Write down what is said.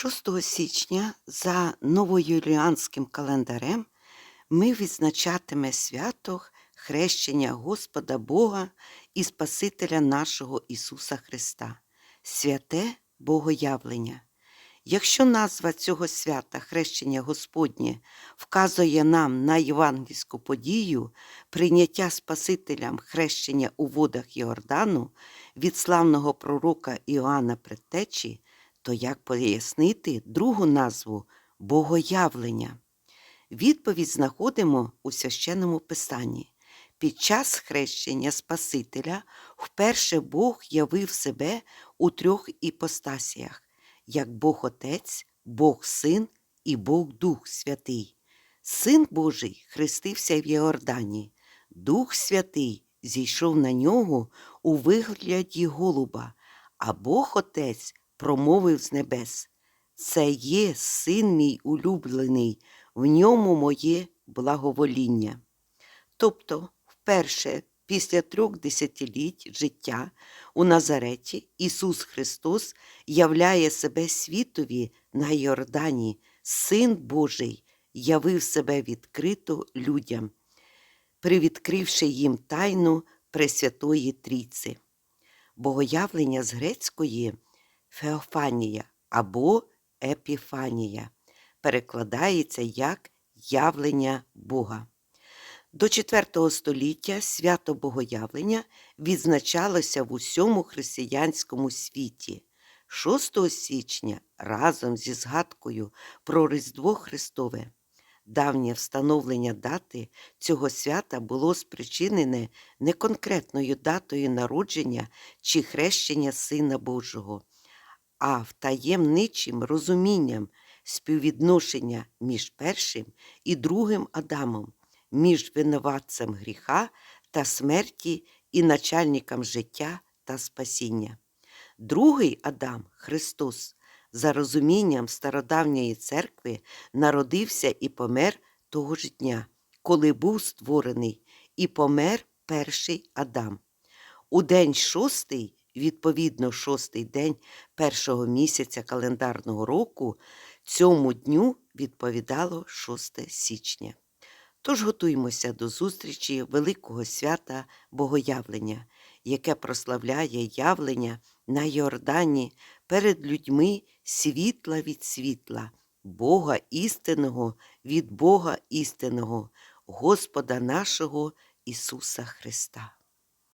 6 січня за новоюліанським календарем ми відзначатиме свято хрещення Господа Бога і Спасителя нашого Ісуса Христа, святе Богоявлення. Якщо назва цього свята хрещення Господнє вказує нам на євангельську подію прийняття Спасителям хрещення у водах Йордану від славного пророка Іоанна Предтечі, то як пояснити другу назву Богоявлення? Відповідь знаходимо у священному писанні. Під час хрещення Спасителя вперше Бог явив себе у трьох іпостасіях, як Бог Отець, Бог Син і Бог Дух Святий. Син Божий хрестився в Йордані, Дух Святий зійшов на нього у вигляді голуба, а Бог Отець промовив з небес. Це є син мій улюблений, в ньому моє благовоління. Тобто, вперше після трьох десятиліть життя у Назареті Ісус Христос являє себе світові на Йордані, Син Божий явив себе відкрито людям, привідкривши їм тайну Пресвятої Трійці. Богоявлення з грецької Феофанія або Епіфанія перекладається як явлення Бога. До IV століття свято Богоявлення відзначалося в усьому християнському світі. 6 січня разом зі згадкою про Різдво Христове. Давнє встановлення дати цього свята було спричинене не конкретною датою народження чи хрещення Сина Божого, а втаємничим розумінням співвідношення між першим і другим Адамом, між винуватцем гріха та смерті і начальником життя та спасіння. Другий Адам Христос, за розумінням стародавньої церкви, народився і помер того ж дня, коли був створений, і помер перший Адам. У день шостий, відповідно, шостий день першого місяця календарного року, цьому дню відповідало 6 січня. Тож готуймося до зустрічі великого свята Богоявлення, яке прославляє явлення на Йордані перед людьми світла від світла, Бога істинного від Бога істинного, Господа нашого Ісуса Христа.